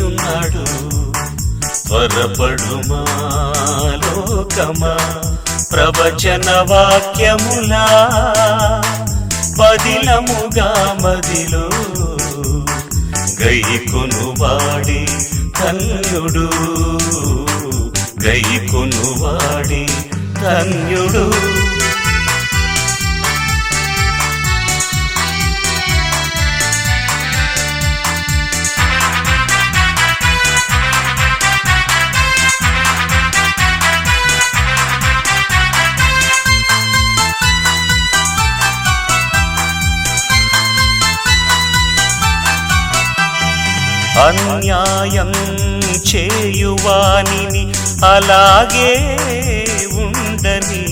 ఉన్నాడు త్వరపడుమా లోకమా? ప్రవచన వాక్యములా? పదిలముగా మదిలో గైకొను వాడి ధన్యుడు. గైకొను ధన్యుడు. అన్యాయం చేయువానిని అలాగే ఉండని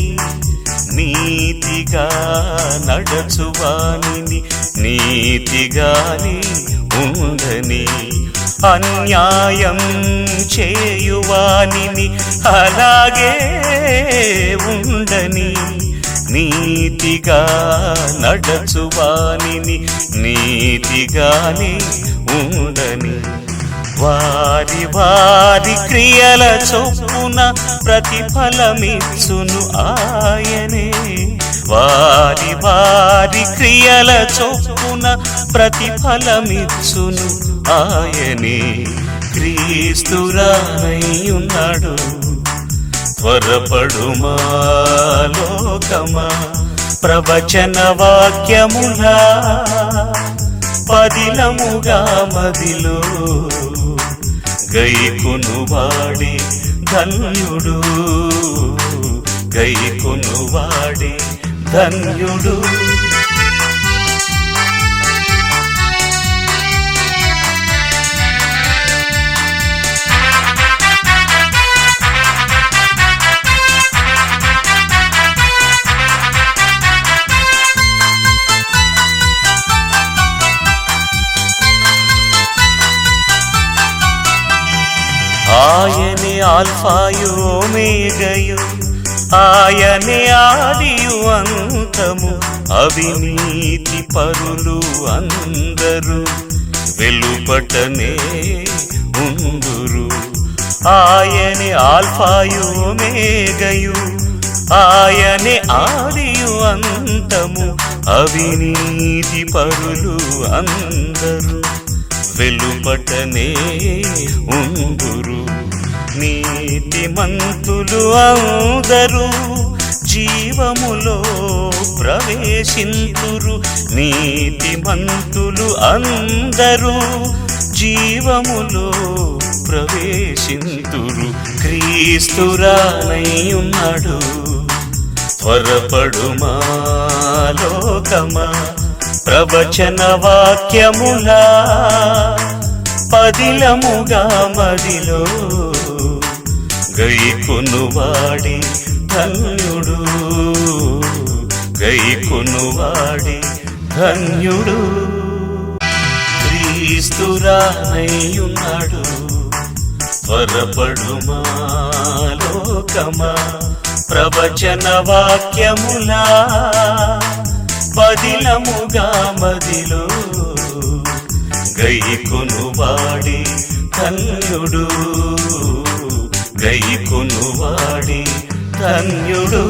నీతిగా నడచువానిని నీతిగాని ఉండని అన్యాయం చేయువానిని అలాగే ఉండని నీతిగా నడచువానిని నీతిగాని ఉండని వారి వారి క్రియల చొప్పున ప్రతిఫలమిచ్చును ఆయనే. వారి వారి క్రియల చొప్పున ప్రతిఫలమిచ్చును ఆయనే. క్రీస్తురానయ్యున్నాడు త్వరపడుమా లోకమా? ప్రవచన వాక్యములా పదిలముగా మదిలో గైకునువాడి ధన్యుడు. గైకునువాడి ధన్యుడు. ఆయనే ఆల్ఫాయు ఆయనే ఆదియు అంతము అవినీతి పరులు అందరూ వెలుపటనే ఉందురు. ఆయనే ఆల్ఫాయు ఓమేగయు ఆయనే ఆదియు అంతము అవినీతి పరులు అందరూ వెలుపటనే ఉందురు. నీతిమంతులు అందరూ జీవములో ప్రవేశింతురు. నీతిమంతులు అందరూ జీవములో ప్రవేశింతురు. క్రీస్తురానై ఉన్నాడు త్వరపడుమా లోకమా? ప్రవచన వాక్యములా పదిలముగా మదిలో గైకును వాడి ధన్యుడు. గైకును వాడి ధన్యుడు. క్రీస్తురానయ్యున్నాడు త్వరపడుమా లోకమా? ప్రవచన వాక్యములా పదిలముగా మదిలో. గైకును వాడి ధన్యుడు. గైకును వాడి ధన్యుడు.